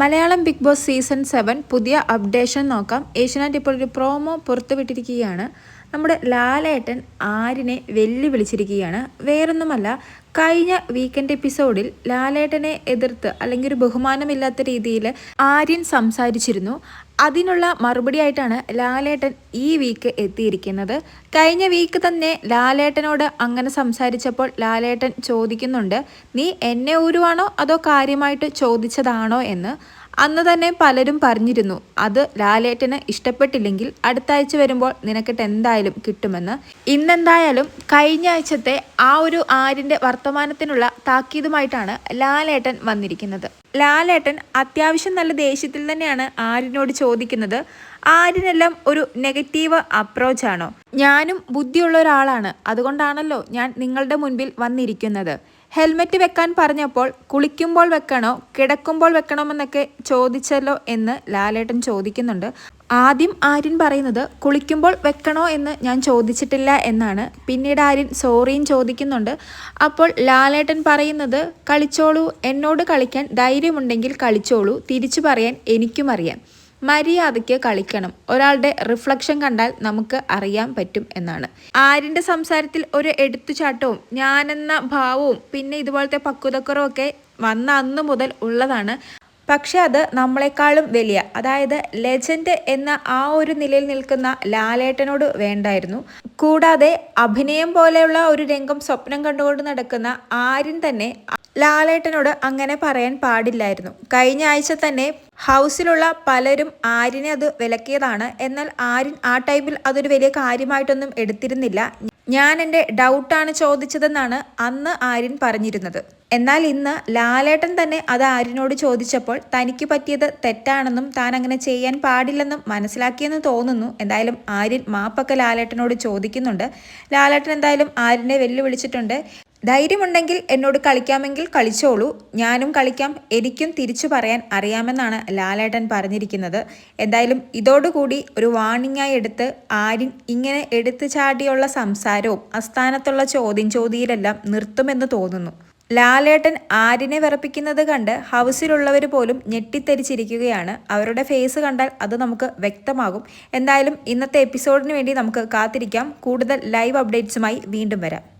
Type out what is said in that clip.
Malayalam Big Boss season seven പുതിയ updation നോക്കാം. ഏഷ്യാനെറ്റ് ഇപ്പോൾ ഒരു പ്രോമോ പുറത്തുവിട്ടിരിക്കുകയാണ്. നമ്മുടെ ലാലേട്ടൻ ആരിനെ വെല്ലുവിളിച്ചിരിക്കുകയാണ്. വേറൊന്നുമല്ല കഴിഞ്ഞ വീക്കെൻഡ് എപ്പിസോഡിൽ ലാലേട്ടനെ എതിർത്ത് അല്ലെങ്കിൽ ഒരു ബഹുമാനമില്ലാത്ത രീതിയിൽ ആര്യൻ സംസാരിച്ചിരുന്നു. അതിനുള്ള മറുപടിയായിട്ടാണ് ലാലേട്ടൻ ഈ വീക്ക് എത്തിയിരിക്കുന്നത്. കഴിഞ്ഞ വീക്ക് തന്നെ ലാലേട്ടനോട് അങ്ങനെ സംസാരിച്ചപ്പോൾ ലാലേട്ടൻ ചോദിക്കുന്നുണ്ട് നീ എന്നെ ഊരുവാണോ അതോ കാര്യമായിട്ട് ചോദിച്ചതാണോ എന്ന്? അന്ന് തന്നെ പലരും പറഞ്ഞിരുന്നു അത് ലാലേട്ടന് ഇഷ്ടപ്പെട്ടില്ലെങ്കിൽ അടുത്ത ആഴ്ച വരുമ്പോൾ നിനക്കിട്ട് എന്തായാലും കിട്ടുമെന്ന്. ഇന്നെന്തായാലും കഴിഞ്ഞ ആഴ്ചത്തെ ആ ഒരു ആരിന്റെ വർത്തമാനത്തിനുള്ള താക്കീതുമായിട്ടാണ് ലാലേട്ടൻ വന്നിരിക്കുന്നത്. ലാലേട്ടൻ അത്യാവശ്യം നല്ല ദേഷ്യത്തിൽ തന്നെയാണ് ആര്യനോട് ചോദിക്കുന്നത്. ആര്യനെല്ലാം ഒരു നെഗറ്റീവ് അപ്രോച്ചാണോ ഞാനും ബുദ്ധിയുള്ള ഒരാളാണ്. അതുകൊണ്ടാണല്ലോ ഞാൻ നിങ്ങളുടെ മുൻപിൽ വന്നിരിക്കുന്നത്. ഹെൽമെറ്റ് വെക്കാൻ പറഞ്ഞപ്പോൾ കുളിക്കുമ്പോൾ വെക്കണോ കിടക്കുമ്പോൾ വെക്കണമെന്നൊക്കെ ചോദിച്ചല്ലോ എന്ന് ലാലേട്ടൻ ചോദിക്കുന്നുണ്ട്. ആദ്യം ആര്യൻ പറയുന്നത് കുളിക്കുമ്പോൾ വെക്കണോ എന്ന് ഞാൻ ചോദിച്ചിട്ടില്ല എന്നാണ്. പിന്നീട് ആര്യൻ സോറിയും ചോദിക്കുന്നുണ്ട്. അപ്പോൾ ലാലേട്ടൻ പറയുന്നത് കളിച്ചോളൂ എന്നോട് കളിക്കാൻ ധൈര്യമുണ്ടെങ്കിൽ കളിച്ചോളൂ തിരിച്ചു പറയാൻ എനിക്കും അറിയാം. മര്യാദയ്ക്ക് കളിക്കണം. ഒരാളുടെ റിഫ്ലക്ഷൻ കണ്ടാൽ നമുക്ക് അറിയാൻ പറ്റും എന്നാണ്. ആരിന്റെ സംസാരത്തിൽ ഒരു എടുത്തുചാട്ടവും ഞാനെന്ന ഭാവവും പിന്നെ ഇതുപോലത്തെ പക്വതക്കുറവും ഒക്കെ വന്ന അന്ന് മുതൽ ഉള്ളതാണ്. പക്ഷെ അത് നമ്മളെക്കാളും വലിയ അതായത് ലെജൻഡ് എന്ന ആ ഒരു നിലയിൽ നിൽക്കുന്ന ലാലേട്ടനോട് വേണ്ടായിരുന്നു. കൂടാതെ അഭിനയം പോലെയുള്ള ഒരു രംഗം സ്വപ്നം കണ്ടുകൊണ്ട് നടക്കുന്ന ആരും തന്നെ ലാലേട്ടനോട് അങ്ങനെ പറയാൻ പാടില്ലായിരുന്നു. കഴിഞ്ഞ ആഴ്ച തന്നെ ഹൗസിലുള്ള പലരും ആര്യനെ അത് വിലക്കിയതാണ്. എന്നാൽ ആര്യൻ ആ ടൈമിൽ അതൊരു വലിയ കാര്യമായിട്ടൊന്നും എടുത്തിരുന്നില്ല. ഞാൻ എന്റെ ഡൗട്ടാണ് ചോദിച്ചതെന്നാണ് അന്ന് ആര്യൻ പറഞ്ഞിരുന്നത്. എന്നാൽ ഇന്ന് ലാലേട്ടൻ തന്നെ അത് ആര്യനോട് ചോദിച്ചപ്പോൾ തനിക്ക് പറ്റിയത് തെറ്റാണെന്നും താൻ അങ്ങനെ ചെയ്യാൻ പാടില്ലെന്നും മനസ്സിലാക്കിയെന്ന് തോന്നുന്നു. എന്തായാലും ആര്യൻ മാപ്പൊക്കെ ലാലേട്ടനോട് ചോദിക്കുന്നുണ്ട്. ലാലേട്ടൻ എന്തായാലും ആര്യനെ വെല്ലുവിളിച്ചിട്ടുണ്ട്. ധൈര്യമുണ്ടെങ്കിൽ എന്നോട് കളിക്കാമെങ്കിൽ കളിച്ചോളൂ. ഞാനും കളിക്കാം. എനിക്കും തിരിച്ചു പറയാൻ അറിയാമെന്നാണ് ലാലേട്ടൻ പറഞ്ഞിരിക്കുന്നത്. എന്തായാലും ഇതോടുകൂടി ഒരു വാണിംഗായി എടുത്ത് ആര്യൻ ഇങ്ങനെ എടുത്തു ചാടിയുള്ള സംസാരവും അസ്ഥാനത്തുള്ള ചോദ്യം ചോദ്യയിലെല്ലാം നിർത്തുമെന്ന് തോന്നുന്നു. ലാലേട്ടൻ ആര്യനെ വിറപ്പിക്കുന്നത് കണ്ട് ഹൗസിലുള്ളവർ പോലും ഞെട്ടിത്തെരിച്ചിരിക്കുകയാണ്. അവരുടെ ഫേസ് കണ്ടാൽ അത് നമുക്ക് വ്യക്തമാകും. എന്തായാലും ഇന്നത്തെ എപ്പിസോഡിന് വേണ്ടി നമുക്ക് കാത്തിരിക്കാം. കൂടുതൽ ലൈവ് അപ്ഡേറ്റ്സുമായി വീണ്ടും വരാം.